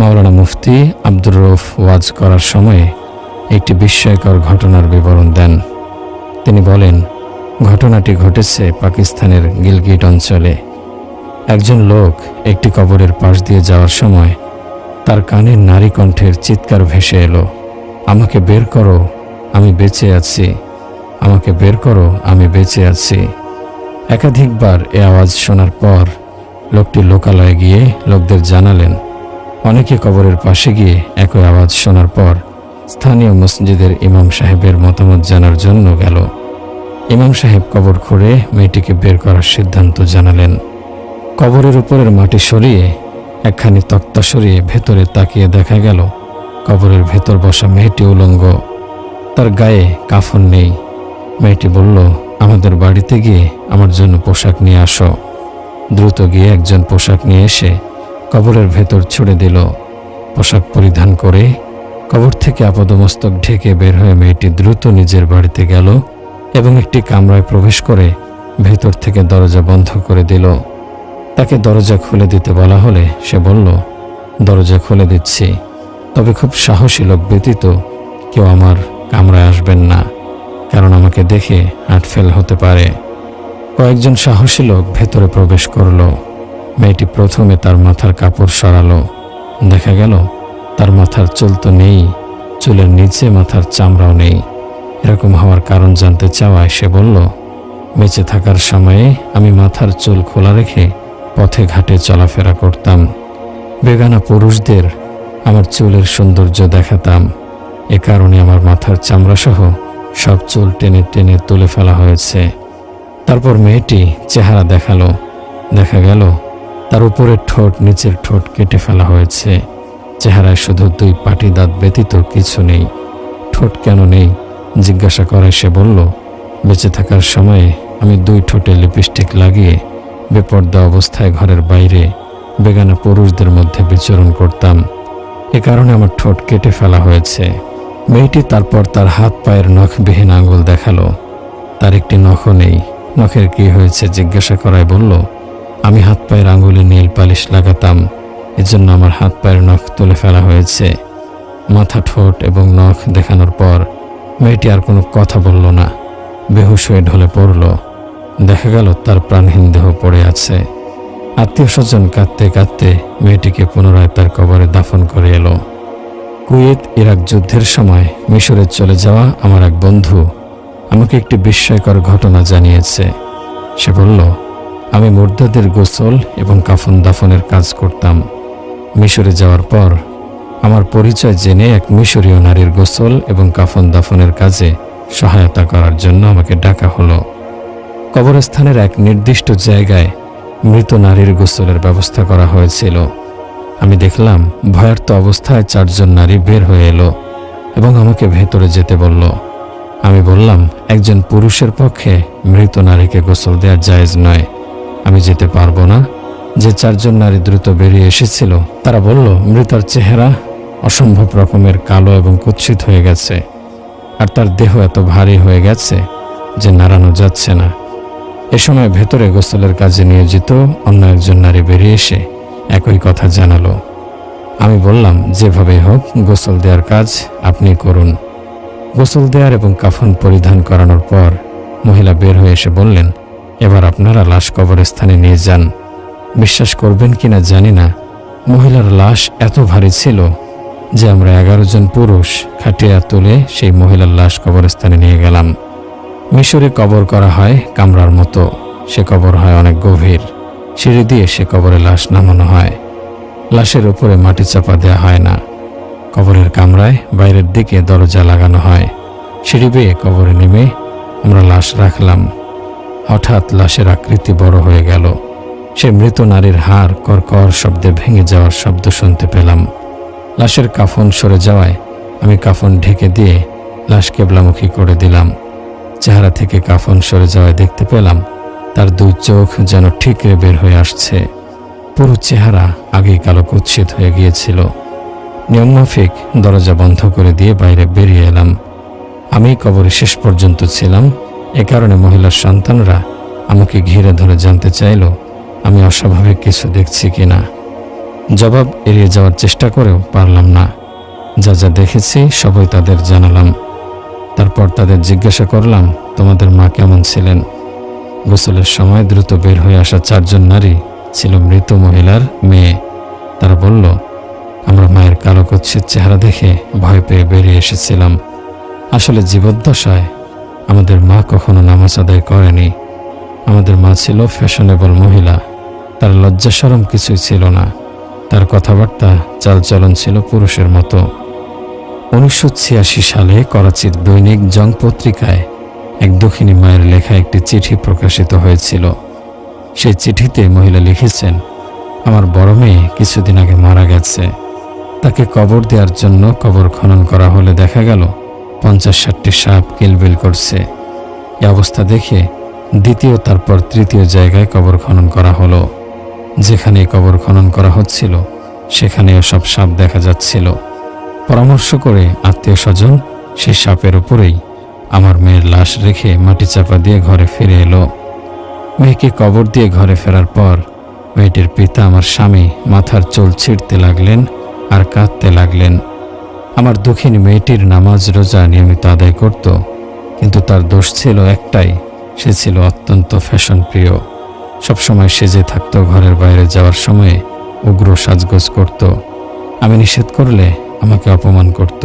মাওলানা মুফতি আব্দুর রৌফ ওয়াজ করার সময়ে একটি বিস্ময়কর ঘটনার বিবরণ দেন। তিনি বলেন, ঘটনাটি ঘটেছে পাকিস্তানের গিলগিট অঞ্চলে। একজন লোক একটি কবরের পাশ দিয়ে যাওয়ার সময় তার কানের নারী কণ্ঠের চিৎকার ভেসে এলো। আমাকে বের করো, আমি বেঁচে আছি। আমাকে বের করো, আমি বেঁচে আছি। একাধিকবার এ আওয়াজ শোনার পর লোকটি লোকালয়ে গিয়ে লোকদের জানালেন অনেকে কবরের পাশে গিয়ে একই আওয়াজ শোনার পর স্থানীয় মসজিদের ইমাম সাহেবের মতামত জানার জন্য গেল। ইমাম সাহেব কবর খুঁড়ে মেয়েটিকে বের করার সিদ্ধান্ত জানালেন। কবরের উপরের মাটি সরিয়ে একখানি তক্তা সরিয়ে ভেতরে তাকিয়ে দেখা গেল, কবরের ভেতর বসা মেয়েটি উলঙ্গ। তার গায়ে কাফন নেই। মেয়েটি বলল, আমাদের বাড়িতে গিয়ে আমার জন্য পোশাক নিয়ে আসো। দ্রুত গিয়ে একজন পোশাক নিয়ে এসে কবরের ভেতর ছুড়ে দিল। পোশাক পরিধান করে কবর থেকে আপাদমস্তক ঢেকে বের হয়ে মেয়েটি দ্রুত নিজের বাড়িতে গেল এবং একটি কামরায় প্রবেশ করে ভেতর থেকে দরজা বন্ধ করে দিল। তাকে দরজা খুলে দিতে বলা হলে সে বলল, দরজা খুলে দিচ্ছি। তবে খুব সাহসী লোক ব্যতীত কেউ আমার কামরায় আসবেন না, কারণ আমাকে দেখে আটফেল হতে পারে। কয়েকজন সাহসী লোক ভেতরে প্রবেশ করল। মেয়েটি প্রথমে তার মাথার কাপড় সরালো। দেখা গেল, তার মাথার চুল তো নেই, চুলের নিচে মাথার চামড়াও নেই। এরকম হওয়ার কারণ জানতে চাওয়ায় সে বলল, বেঁচে থাকার সময়ে আমি মাথার চুল খোলা রেখে পথে ঘাটে চলাফেরা করতাম। বেগানা পুরুষদের আমার চুলের সৌন্দর্য দেখাতাম। এ কারণে আমার মাথার চামড়াসহ সব চুল টেনে টেনে তুলে ফেলা হয়েছে। তারপর মেয়েটি চেহারা দেখাল। দেখা গেল তার উপরের ঠোঁট, নিচের ঠোঁট কেটে ফেলা হয়েছে। চেহারায় শুধু দুই পাটি দাঁত ব্যতীত কিছু নেই। ঠোঁট কেন নেই? জিজ্ঞাসা করায় সে বলল, বেঁচে থাকার সময়ে আমি দুই ঠোঁটে লিপস্টিক লাগিয়ে বেপর্দা অবস্থায় ঘরের বাইরে বেগানা পুরুষদের মধ্যে বিচরণ করতাম। এ কারণে আমার ঠোঁট কেটে ফেলা হয়েছে। মেয়েটি তারপর তার হাত পায়ের নখবিহীন আঙুল দেখাল। তার একটি নখও নেই। নখের কি হয়েছে জিজ্ঞাসা করায় বলল আমি হাত পায়ের আঙুলে নীল পালিশ লাগাতাম। এজন্য আমার হাত পায়ের নখ তুলে ফেলা হয়েছে। মাথা ঠোঁট এবং নখ দেখানোর পর মেয়েটি আর কোনো কথা বলল না। বেহুশ হয়ে ঢলে পড়ল। দেখা গেল তার প্রাণহীন দেহ পড়ে আছে। আত্মীয় স্বজন কাঁদতে কাঁদতে মেয়েটিকে পুনরায় তার কবরে দাফন করে এলো। কুয়েত, ইরাক যুদ্ধের সময় মিশরে চলে যাওয়া আমার এক বন্ধু আমাকে একটি বিস্ময়কর ঘটনা জানিয়েছে। সে বলল আমি মুর্দাদের গোসল এবং কাফন দাফনের কাজ করতাম। মিশরে যাওয়ার পর আমার পরিচয় জেনে এক মিশরীয় নারীর গোসল এবং কাফন দাফনের কাজে সহায়তা করার জন্য আমাকে ডাকা হলো। কবরস্থানের এক নির্দিষ্ট জায়গায় মৃত নারীর গোসলের ব্যবস্থা করা হয়েছিল। আমি দেখলাম ভয়ার্ত অবস্থায় চারজন নারী বের হয়ে এলো এবং আমাকে ভেতরে যেতে বলল। আমি বললাম, একজন পুরুষের পক্ষে মৃত নারীকে গোসল দেওয়া জায়েজ নয়। আমি যেতে পারব না। যে চারজন নারী দ্রুত বেরিয়ে এসেছিল, তারা বলল, মৃতার চেহারা অসম্ভব রকমের কালো এবং কুৎসিত হয়ে গেছে, আর তার দেহ এত ভারী হয়ে গেছে যে নাড়ানো যাচ্ছে না। এ সময় ভেতরে গোসলের কাজে নিয়োজিত অন্য একজন নারী বেরিয়ে এসে একই কথা জানালো। আমি বললাম যেভাবে হোক, গোসল দেওয়ার কাজ আপনি করুন। গোসল দেওয়ার এবং কাফন পরিধান করানোর পর মহিলা বের হয়ে এসে বললেন এবার আপনারা লাশ কবরস্থানে নিয়ে যান। বিশ্বাস করবেন কিনা জানি না। মহিলার লাশ এত ভারী ছিল যে আমরা এগারো জন পুরুষ খাটিয়া তুলে সেই মহিলার লাশ কবরস্থানে নিয়ে গেলাম। মিশরে কবর করা হয় কামরার মতো। সে কবর হয় অনেক গভীর। সিঁড়ি দিয়ে সে কবরে লাশ নামানো হয়। লাশের উপরে মাটি চাপা দেওয়া হয় না। কবরের কামরায় বাইরের দিকে দরজা লাগানো হয়। সিঁড়ি বেয়ে কবরে নেমে আমরা লাশ রাখলাম। হঠাৎ লাশের আকৃতি বড় হয়ে গেল। সে মৃত নারীর হাড় কর্কর শব্দে ভেঙে যাওয়ার শব্দ শুনতে পেলাম। লাশের কাফন সরে যাওয়ায় আমি কাফন ঢেকে দিয়ে লাশ কেবলামুখী করে দিলাম। চেহারা থেকে কাফন সরে যাওয়ায় দেখতে পেলাম, তার দুই চোখ যেন ঠিকরে বের হয়ে আসছে। পুরো চেহারা আগেই কালো কুৎসিত হয়ে গিয়েছিল। নিয়মমাফিক দরজা বন্ধ করে দিয়ে বাইরে বেরিয়ে এলাম। আমি কবরে শেষ পর্যন্ত ছিলাম। এ কারণে মহিলার সন্তানরা আমাকে ঘিরে ধরে জানতে চাইল, আমি অস্বাভাবিক কিছু দেখছি কি না জবাব এড়িয়ে যাওয়ার চেষ্টা করেও পারলাম না। যা যা দেখেছি, সবই তাদের জানালাম। তারপর তাদের জিজ্ঞাসা করলাম, তোমাদের মা কেমন ছিলেন? গোসলের সময় দ্রুত বের হয়ে আসা চারজন নারী ছিল মৃত মহিলার মেয়ে। তারা বলল, আমরা মায়ের কালো কচ্ছির চেহারা দেখে ভয় পেয়ে বেরিয়ে এসেছিলাম। আসলে জীবদ্দশায় আমাদের মা কখনো নামাজ আদায় করেনি। আমাদের মা ছিল ফ্যাশনেবল মহিলা। তার লজ্জাসরম কিছুই ছিল না। তার কথাবার্তা চালচলন ছিল পুরুষের মতো। উনিশশো ছিয়াশি সালে করাচির দৈনিক জং পত্রিকায় এক দক্ষিণী মায়ের লেখা একটি চিঠি প্রকাশিত হয়েছিল। সেই চিঠিতে মহিলা লিখেছেন, আমার বড় মেয়ে কিছুদিন আগে মারা গেছে। তাকে কবর দেওয়ার জন্য কবর খনন করা হলে দেখা গেল পঞ্চাশ ষাটটি সাপ কিলবিল করছে। এ অবস্থা দেখে দ্বিতীয় তারপর তৃতীয় জায়গায় কবর খনন করা হলো। যেখানে কবর খনন করা হচ্ছিল, সেখানেও সব সাপ দেখা যাচ্ছিল। পরামর্শ করে আত্মীয় স্বজন সেই সাপের উপরেই আমার মেয়ের লাশ রেখে মাটি চাপা দিয়ে ঘরে ফিরে এলো। মেয়েকে কবর দিয়ে ঘরে ফেরার পর মেয়েটির পিতা আমার স্বামী মাথার চুল ছিঁড়তে লাগলেন আর কাঁদতে লাগলেন। আমার দক্ষিণ মেয়েটির নামাজ রোজা নিয়মিত আদায় করত, কিন্তু তার দোষ ছিল একটাই, সে ছিল অত্যন্ত ফ্যাশন প্রিয় সবসময় সেজে থাকত, ঘরের বাইরে যাওয়ার সময়ে উগ্র সাজগোজ করত। আমি নিষেধ করলে আমাকে অপমান করত।